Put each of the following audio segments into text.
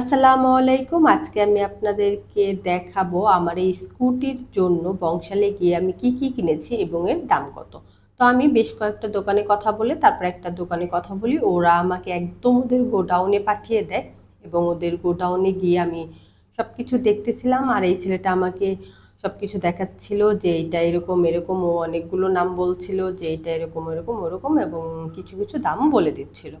আসসালামু আলাইকুম। আজকে আমি আপনাদেরকে দেখাবো আমার এই স্কুটির জন্য বংশালে গিয়ে আমি কি কি কিনেছি এবং এর দাম কত। তো আমি বেশ কয়েকটা দোকানে কথা বলে, তারপর একটা দোকানে কথা বলি। ওরা আমাকে একদম ওদের গোডাউনে পাঠিয়ে দেয় এবং ওদের গোডাউনে গিয়ে আমি সব কিছু দেখতেছিলাম আর এই ছেলেটা আমাকে সব কিছু দেখাচ্ছিল যে এটা এরকম এরকম, ও অনেকগুলো নাম বলছিল যে এটা এরকম এরকম, ওরকম এবং কিছু কিছু দাম বলে দিচ্ছিল।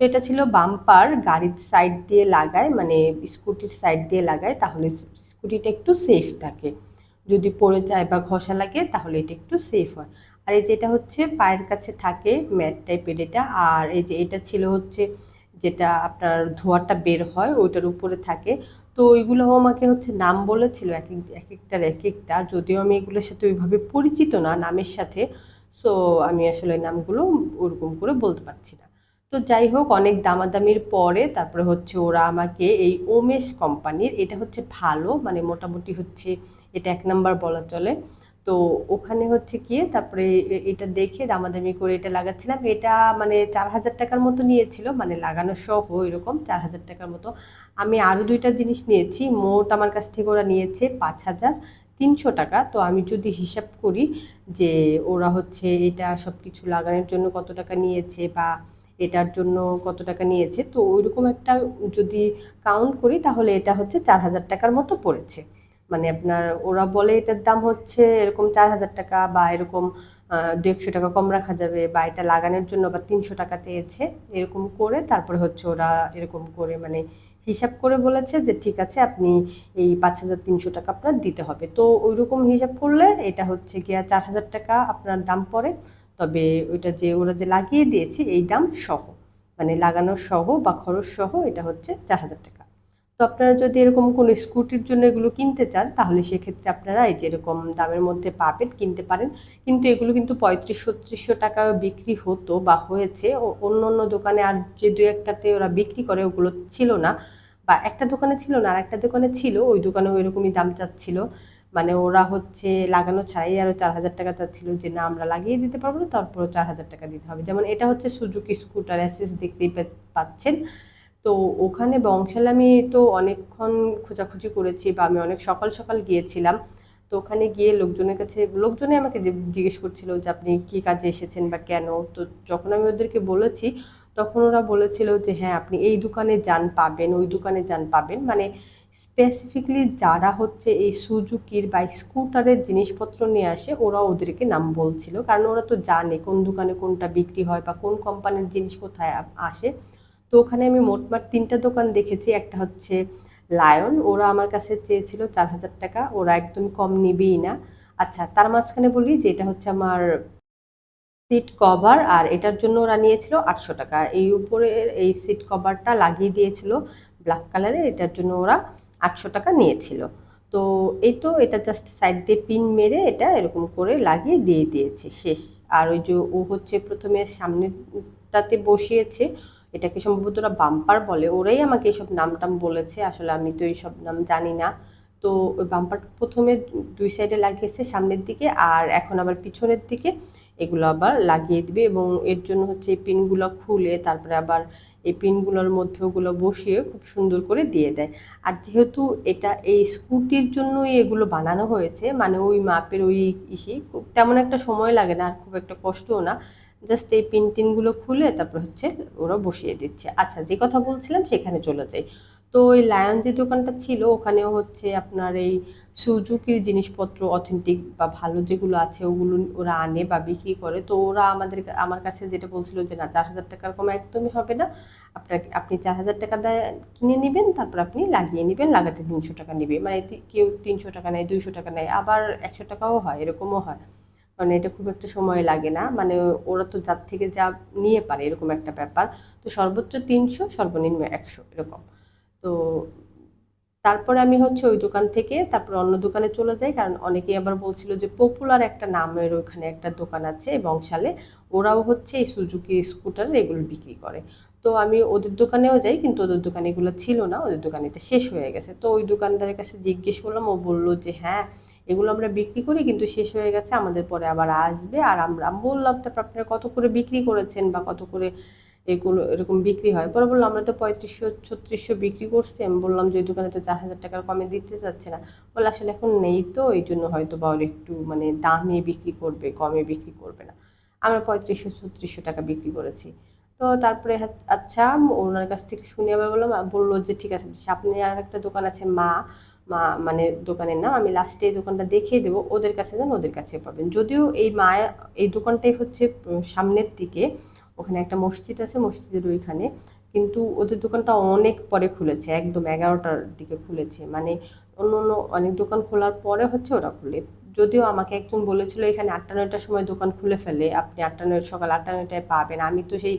তো এটা ছিল বাম্পার গাড়ির সাইড দিয়ে লাগায় মানে স্কুটির সাইড দিয়ে লাগায়, তাহলে স্কুটিটা একটু সেফ থাকে। যদি পড়ে যায় বা ঘষা লাগে, তাহলে এটা একটু সেফ হয়। আর এই যে এটা হচ্ছে পায়ের কাছে থাকে ম্যাট টাইপের এটা, আর এই যে এটা ছিল হচ্ছে যেটা আপনার ধোয়াটা বের হয়, ওইটার উপরে থাকে। তো ওইগুলো আমাকে হচ্ছে নাম বলেছিল এক এক একটার এক একটা। যদিও আমি এগুলোর সাথে ওইভাবে পরিচিত না নামের সাথে সো আমি আসলে নামগুলো ওরকম করে বলতে পারছি না। তো যাই হোক অনেক দামাদামির পরে তারপরে হচ্ছে ওরা আমাকে এই ওমেশ কোম্পানির, এটা হচ্ছে ভালো মানে মোটামুটি হচ্ছে এটা এক নাম্বার বলা চলে। তো ওখানে হচ্ছে কি তারপরে এটা দেখে দামাদামি করে এটা লাগাচ্ছিলাম। এটা মানে চার হাজার টাকার মতো নিয়েছিল মানে লাগানো সহ এরকম চার হাজার টাকার মতো। আমি আরও দুইটা জিনিস নিয়েছি, মোট আমার কাছ থেকে ওরা নিয়েছে পাঁচ হাজার তিনশো টাকা। তো আমি যদি হিসাব করি যে ওরা হচ্ছে এটা সব কিছু লাগানোর জন্য কত টাকা নিয়েছে বা এটার জন্য কত টাকা নিয়েছে? তো ওইরকম একটা যদি কাউন্ট করি, তাহলে এটা হচ্ছে চার হাজার টাকার মতো পড়েছে। মানে আপনার ওরা বলে এটার দাম হচ্ছে এরকম চার হাজার টাকা বা এরকম দেড়শো টাকা কম রাখা যাবে বা এটা লাগানোর জন্য বা তিনশো টাকা চেয়েছে, এরকম করে তারপরে হচ্ছে ওরা এরকম করে মানে হিসাব করে বলেছে যে ঠিক আছে, আপনি এই পাঁচ হাজার তিনশো টাকা আপনার দিতে হবে। তো ওইরকম হিসাব করলে এটা হচ্ছে গিয়া চার হাজার টাকা আপনার দাম পড়ে। তবে ওইটা যে ওরা যে লাগিয়ে দিয়েছে, এই দাম সহ মানে লাগানো সহ বা খরচ সহ এটা হচ্ছে চার হাজার টাকা। তো আপনারা যদি এরকম কোনো স্কুটির জন্য এগুলো কিনতে চান, তাহলে সেক্ষেত্রে আপনারা এই যেরকম দামের মধ্যে পাবেন, কিনতে পারেন। কিন্তু এগুলো কিন্তু পঁয়ত্রিশ, ছত্রিশশো টাকায় বিক্রি হতো বা হয়েছে। অন্য অন্য দোকানে আর যে দু একটাতে ওরা বিক্রি করে ওগুলো ছিল না বা একটা দোকানে ছিল না আর একটা দোকানে ছিল, ওই দোকানে ওইরকমই দাম চাচ্ছিল। মানে ওরা হচ্ছে লাগানো ছাড়াই আরও চার হাজার টাকা চাচ্ছিল যে না, আমরা লাগিয়ে দিতে পারব না, তারপরও চার হাজার টাকা দিতে হবে। যেমন এটা হচ্ছে সুজুকি স্কুটার অ্যাসেস দেখতেই পাচ্ছেন। তো ওখানে বংশালে আমি তো অনেকক্ষণ খোঁজাখুঁজি করেছি বা আমি অনেক সকাল সকাল গিয়েছিলাম। তো ওখানে গিয়ে লোকজনের কাছে লোকজনই আমাকে জিজ্ঞেস করছিল যে আপনি কি কাজে এসেছেন বা কেন? তো যখন আমি ওদেরকে বলেছি, তখন ওরা বলেছিল যে হ্যাঁ আপনি এই দোকানে যান, পাবেন, ওই দোকানে যান, পাবেন। মানে স্পেসিফিকলি যারা হচ্ছে এই সুজুকির বা স্কুটারের জিনিসপত্র নিয়ে আসে, ওরা ওদেরকে নাম বলছিল। কারণ ওরা তো জানে কোন দোকানে কোনটা বিক্রি হয় বা কোন কোম্পানির জিনিস কোথায় আসে। তো ওখানে আমি মোটমাট তিনটা দোকান দেখেছি। একটা হচ্ছে লায়ন ওরা আমার কাছে চেয়েছিল চার হাজার টাকা। ওরা একদম কম নিবেই না। আচ্ছা তার মাঝখানে বলি যে এটা হচ্ছে আমার সিট কভার আর এটার জন্য ওরা নিয়েছিল আটশো টাকা। এই উপরে এই সিট কভারটা লাগিয়ে দিয়েছিল ব্ল্যাক কালারের এটার জন্য ওরা আটশো টাকা নিয়েছিল। তো এই তো এটা জাস্ট সাইড দিয়ে পিন মেরে এটা এরকম করে লাগিয়ে দিয়ে দিয়েছে, শেষ। আর ওই যে ও হচ্ছে প্রথমে সামনেটাতে বসিয়েছে, এটাকে সম্ভবত ওরা বাম্পার বলে। ওরাই আমাকে এইসব নাম টাম বলেছে, আসলে আমি তো এইসব নাম জানি না। তো ওই বাম্পার প্রথমে দুই সাইডে লাগিয়েছে, সামনের দিকে, আর এখন আবার পিছনের দিকে। এগুলো আবার লাগিয়ে দিবে এবং এর জন্য হচ্ছে এই পিনগুলো খুলে তারপরে আবার এই পিনগুলোর মধ্যে ওগুলো বসিয়ে খুব সুন্দর করে দিয়ে দেয়। আর যেহেতু এটা এই স্কুটির জন্যই এগুলো বানানো হয়েছে মানে ওই মাপের ওই ইসি, খুব তেমন একটা সময় লাগে না আর খুব একটা কষ্টও না। জাস্ট এই পিন টিনগুলো খুলে তারপর হচ্ছে ওরা বসিয়ে দিচ্ছে। আচ্ছা যে কথা বলছিলাম সেখানে চলে যাই। তো ওই লায়ন যে দোকানটা ছিল, ওখানেও হচ্ছে আপনার এই সুজুকির জিনিসপত্র অথেন্টিক বা ভালো যেগুলো আছে ওগুলো ওরা আনে বা বিক্রি করে। তো ওরা আমাদের আমার কাছে যেটা বলছিল যে, না, চার হাজার টাকার কম একদমই হবে না। আপনাকে আপনি চার হাজার টাকা দেয়, কিনে নেবেন, তারপর আপনি লাগিয়ে নেবেন, লাগাতে তিনশো টাকা নেবে। মানে কেউ তিনশো টাকা নেয়, দুইশো টাকা নেয়, আবার একশো টাকাও হয়, এরকমও হয়। মানে এটা খুব একটা সময় লাগে না। মানে ওরা তো যার থেকে যা নিয়ে পারে, এরকম একটা ব্যাপার। তো সর্বোচ্চ তিনশো, সর্বনিম্ন একশো, এরকম। তো তারপরে আমি হচ্ছে ওই দোকান থেকে তারপর অন্য দোকানে চলে যাই, কারণ অনেকেই আবার বলছিল যে পপুলার একটা নামের ওইখানে একটা দোকান আছে বংশালে, ওরাও হচ্ছে এই সুজুকি স্কুটার এগুলো বিক্রি করে। তো আমি ওদের দোকানেও যাই, কিন্তু ওদের দোকানে এগুলো ছিল না, ওদের দোকানে এটা শেষ হয়ে গেছে। তো ওই দোকানদারের কাছে জিজ্ঞেস করলাম, ও বলল যে হ্যাঁ এগুলো আমরা বিক্রি করি, কিন্তু শেষ হয়ে গেছে, আমাদের পরে আবার আসবে। আর আমরা, আমি বললাম তারপর আপনারা কত করে বিক্রি করেছেন বা কত করে এগুলো এরকম বিক্রি হয়। পরে বলল, আমরা তো পঁয়ত্রিশশো, ছত্রিশশো বিক্রি করছি। আমি বললাম, যে দোকানে তো চার হাজার টাকার কমে দিতে চাচ্ছে না। বলে আসলে এখন নেই তো, এই জন্য হয়তো বা একটু মানে দামে বিক্রি করবে, কমে বিক্রি করবে না। আমরা পঁয়ত্রিশশো, ছত্রিশশো টাকা বিক্রি করেছি। তো তারপরে আচ্ছা ওনার কাছ থেকে শুনে আবার বললাম, বলল যে, ঠিক আছে, সামনে আর একটা দোকান আছে, মা মা মানে দোকানের নাম আমি লাস্টে এই দোকানটা দেখিয়ে দেবো, ওদের কাছে যান, ওদের কাছে পাবেন। যদিও এই মা এই দোকানটাই হচ্ছে সামনের দিকে ওখানে একটা মসজিদ আছে, মসজিদের ওইখানে। কিন্তু ওদের দোকানটা অনেক পরে খুলেছে, একদম এগারোটার দিকে খুলেছে। মানে অন্য অন্য অনেক দোকান খোলার পরে হচ্ছে ওরা খুলে। যদিও আমাকে একজন বলেছিল, এখানে আটটা, নয়টার সময় দোকান খুলে ফেলে। আপনি আটটা, নয়, সকাল আটটা, নয়টায় পাবেন। আমি তো সেই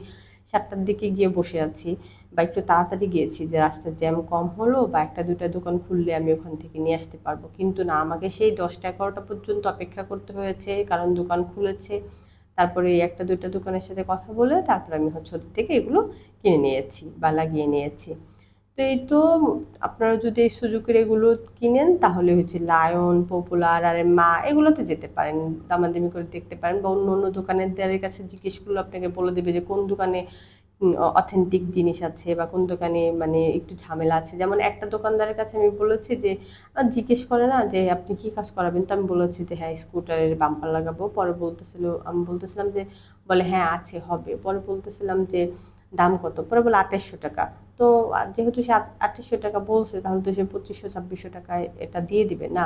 সাতটার দিকে গিয়ে বসে আছি বা একটু তাড়াতাড়ি গিয়েছি যে রাস্তার জ্যাম কম হলো বা একটা দুটা দোকান খুললে আমি ওখান থেকে নিয়ে আসতে পারব। কিন্তু না, আমাকে সেই দশটা, এগারোটা পর্যন্ত অপেক্ষা করতে হয়েছে, কারণ দোকান খুলেছে। তারপরে এই একটা দুইটা দোকানের সাথে কথা বলে তারপরে আমি হচ্ছে ওদের থেকে এগুলো কিনে নিয়েছি বা লাগিয়ে নিয়েছি। তো এই তো আপনারা যদি এই সুযোগের এগুলো কিনেন তাহলে হচ্ছে লায়ন, পপুলার, আর মা এগুলোতে যেতে পারেন, দামাদামি করে দেখতে পারেন বা অন্য অন্য দোকানের কাছে জিজ্ঞেস করলে আপনাকে বলে দেবে যে কোন দোকানে অথেন্টিক জিনিস আছে বা কোন দোকানে মানে একটু ঝামেলা আছে। যেমন একটা দোকানদারের কাছে আমি বলেছি যে জিজ্ঞেস করে না যে, আপনি কি কাজ করাবেন? তো আমি বলেছি যে হ্যাঁ স্কুটারের বাম্পার লাগাবো। পরে বলতেছিল, আমি বলতেছিলাম যে, বলে হ্যাঁ আছে, হবে। পরে বলতেছিলাম যে দাম কত? পরে বলে আঠাশশো টাকা। তো যেহেতু সে আঠাশশো টাকা বলছে, তাহলে তো সে পঁচিশশো, ছাব্বিশশো টাকায় এটা দিয়ে দিবে। না,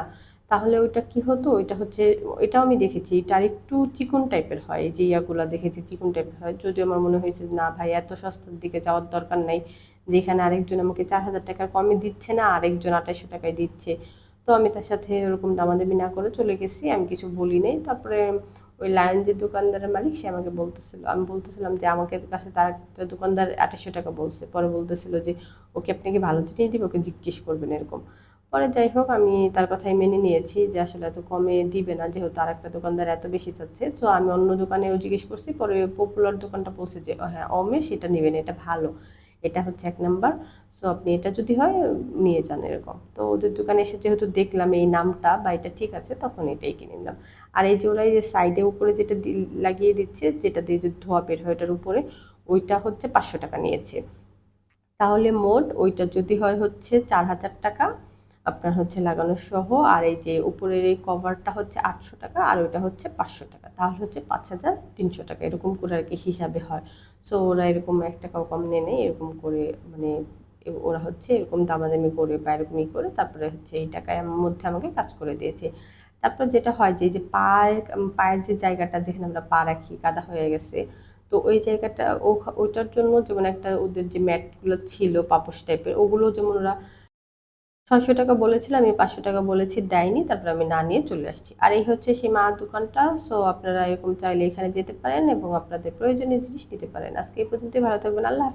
তাহলে ওইটা কি হতো? ওইটা হচ্ছে, এটাও আমি দেখেছি, এটা একটু চিকন টাইপের হয়। যে ইয়াগুলা দেখেছি, চিকন টাইপের হয়। যদিও আমার মনে হয়েছে না ভাই, এত সস্তার দিকে যাওয়ার দরকার নাই, যেখানে আরেকজন আমাকে চার হাজার টাকার কমে দিচ্ছে না, আরেকজন আঠাশশো টাকায় দিচ্ছে। তো আমি তার সাথে ওরকম দামাদামি না করে চলে গেছি, আমি কিছু বলি নাই। তারপরে ওই লায়ন যে দোকানদারের মালিক, সে আমাকে বলতেছিল। আমি বলতেছিলাম যে, আমাকে কাছে তার একটা দোকানদার আঠাশশো টাকা বলছে। পরে বলতেছিল যে, ওকে আপনাকে ভালো জিনিস দিবে? ওকে জিজ্ঞেস করবেন এরকম। পরে যাই হোক, আমি তার কথাই মেনে নিয়েছি যে, আসলে এত কমে দিবে না, যেহেতু আর একটা দোকানদার এত বেশি চাচ্ছে। তো আমি অন্য দোকানেও জিজ্ঞেস করছি, পরে পপুলার দোকানটা বলছে যে হ্যাঁ অমে, সেটা নেবেন, এটা ভালো। এটা হচ্ছে এক নাম্বার। সো আপনি এটা যদি হয়, নিয়ে যান এরকম। তো ওদের দোকানে এসে যেহেতু দেখলাম এই নামটা বা এটা ঠিক আছে, তখন এটাই কিনে নিলাম। আর এই যে ওরা যে সাইডে উপরে যেটা লাগিয়ে দিচ্ছে, যেটা দিয়ে যে ধোয়া বের হয় ওটার উপরে, ওইটা হচ্ছে পাঁচশো টাকা নিয়েছে। তাহলে মোট ওইটা যদি হয় হচ্ছে চার হাজার টাকা, আপনার হচ্ছে লাগানো সহ। আর এই যে উপরের এই কভারটা হচ্ছে আটশো টাকা, আর ওইটা হচ্ছে পাঁচশো টাকা। তাহলে হচ্ছে পাঁচ হাজার তিনশো টাকা, এরকম করে আর কি হিসাবে হয়। সো ওরা এরকম এক টাকাও কম নেয় নেই, এরকম করে মানে ওরা হচ্ছে এরকম দামাদামি করে বা এরকমই করে, তারপরে হচ্ছে এই টাকায় মধ্যে আমাকে কাজ করে দিয়েছে। তারপর যেটা হয় যে যে পায়ের পায়ের যে জায়গাটা যেখানে আমরা পা রাখি, কাদা হয়ে গেছে, তো ওই জায়গাটা ওইটার জন্য যেমন একটা ওদের যে ম্যাটগুলো ছিল, পাপোশ টাইপের ওগুলো যেমন ওরা ছয়শো টাকা বলেছিল, আমি পাঁচশো টাকা বলেছি, দেয়নি, তারপর আমি না নিয়ে চলে আসছি আর এই হচ্ছে সেই মা দোকানটা সো আপনারা এরকম চাইলে এখানে যেতে পারেন এবং আপনাদের প্রয়োজনীয় জিনিস নিতে পারেন আজকে এই পর্যন্তই, ভালো থাকবেন, আল্লাহ।